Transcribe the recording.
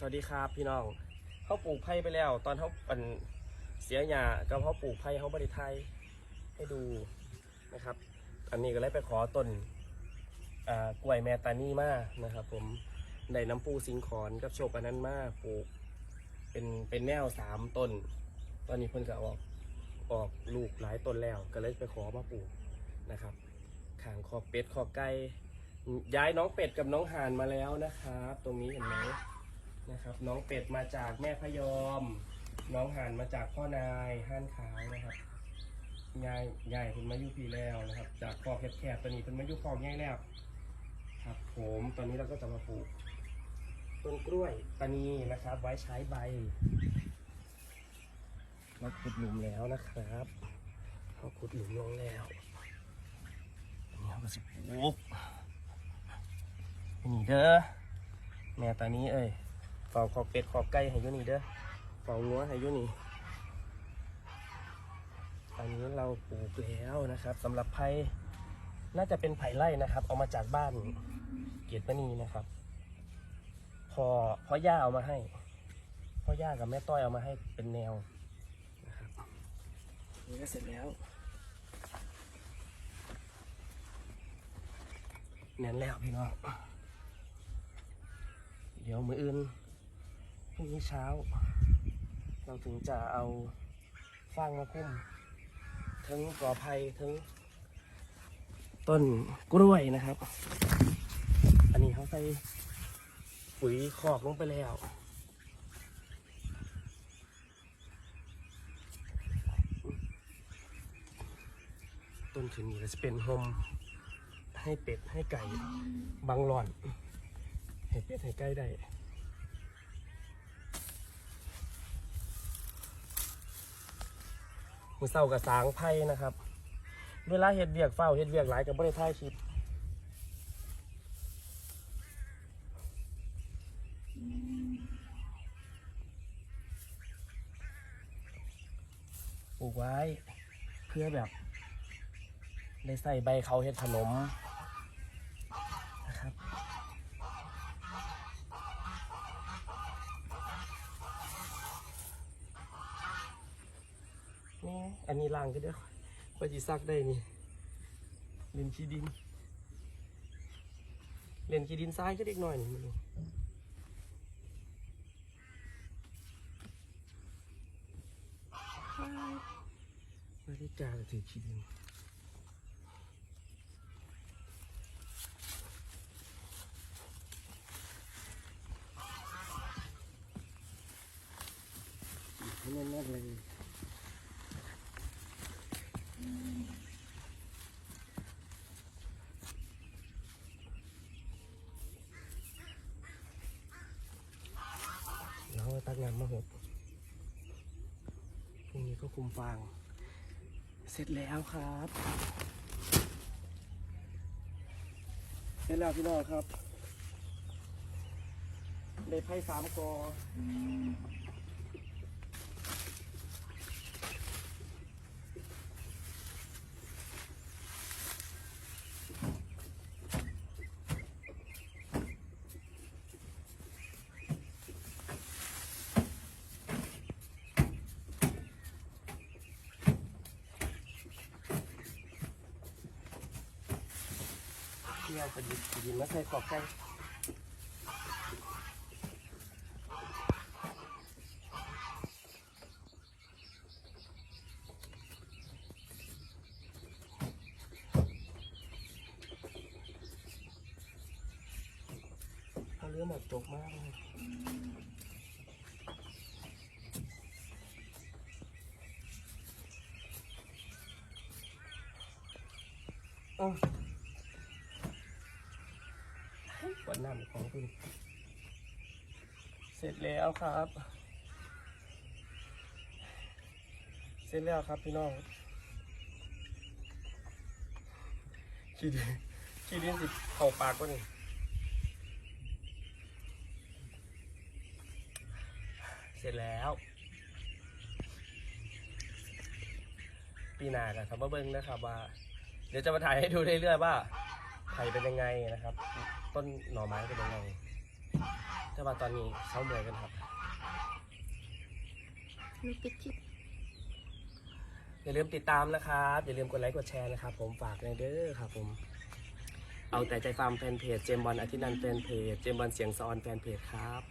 สวัสดีครับพี่น้องเขาปลูกไผ่ไปแล้ว ตอนเขาปันเสียหญ้าก็เพราปลูกไผ่เขาบริไทยให้ดูนะครับ อันนี้ก็เลยไปขอต้นกล้วยแมตานี่มานะครับ ผมได้น้ำปูสิงขอนกับโชคอันนั้นมาปลูก เป็นเป็นแนวสามต้น ตอนนี้เพิ่นก็ออกออกลูกหลายต้นแล้ว ก็เลยไปขอมาปลูกนะครับขางคอเป็ดคอไก่ย้ายน้องเป็ดกับน้องห่านมาแล้วนะครับ ตรงนี้เห็นไหม นะครับ น้องเป็ดมาจากแม่พยอม น้องห่านมาจากพ่อนายห่านขาวนะครับยายยายเพิ่นมายู่พี่แล้วนะครับ จากคอกแคบๆตอนนี้เพิ่นมายู่คอกใหญ่แล้วครับผมตอนนี้เราก็จะมาปลูกต้นกล้วยตานีนะครับ ไว้ใช้ใบเราขุดหลุมแล้วนะครับเราขุดหลุมลงแล้วนนี้เราก็สิปลูกนี่เด้อแม่ตานี้เอ้ย เฝ้าขอบเป็ดขอบไก่ให้อยู่นี่เด้อเฝ้างัวให้อยู่นี่อันนี้เราปลูกแล้วนะครับสำหรับไผ่น่าจะเป็นไผ่ไร่นะครับ เอามาจากบ้านเกียรติมณีนะครับ พอพ่อย่าเอามาให้ พ่อย่ากับแม่ต้อยเอามาให้เป็นแนวนะครับนี่ก็เสร็จแล้วแน่นแล้วพี่น้องเดี๋ยวมืออื่น พรุ่งนี้เช้า เราถึงจะเอาฟางมาคุ้ม ทั้งกอไผ่ทั้งต้นกล้วยนะครับ อันนี้เขาใส่ปุ๋ยคอกลงไปแล้วต้นขึ้นนี่ก็จะเป็นโฮมให้เป็ดให้ไก่ บังหลอน ให้เป็ดให้ไก่ได้ มือเศร้ากับสางไพ่นะครับ เวลาเห็ดเวียกเฝ้าเห็ดเวียกหลายกับบริท้ายชิปปลูกไว้เพื่อแบบได้ใส่ใบเขาเห็ดขนมนะครับนี่ อันนี้ล่างก็เด้ไปจีซักได้นี่ เล่นขี้ดิน เล่นขี้ดินทรายก็เด็กหน่อยนี่มึงนาฬิกาก็ถือขี้ดินให้แน่นๆเลยแล้วก็ตักน้ำ มาหกพรุ่งนี้ก็คุมฟาง เสร็จแล้วครับ เสร็จแล้วพี่น้องครับ ได้ไพ่สามกอ ยวกระดิบดินมาใส่ขอบไก่เขาเรื่องแบบจกมากเลยเออ ข วดน้ำของคุณเสร็จแล้วครับ เสร็จแล้วครับพี่น้องขี้ดินขี้ดินสิเข้าปากก็นี่เสร็จแล้ว ปีหน้ากันครับมาเบิ้งนะครับว่า เดี๋ยวจะมาถ่ายให้ดูเรื่อยๆว่าไผ่เป็นยังไงนะครับ ต้นหน่อไม้เป็นยังไงแต่ว่าตอนนี้เขาเหนื่อยกันครับหนูปิดคลิปอย่าลืมติดตามนะครับอย่าลืมกดไลค์กดแชร์นะครับ ผมฝากในเด้อครับผม เอาแต่ใจฟาร์มแฟนเพจเจมส์บอลอาทิตย์นันท์แฟนเพจเจมส์บอลเสียงซอนแฟนเพจครับ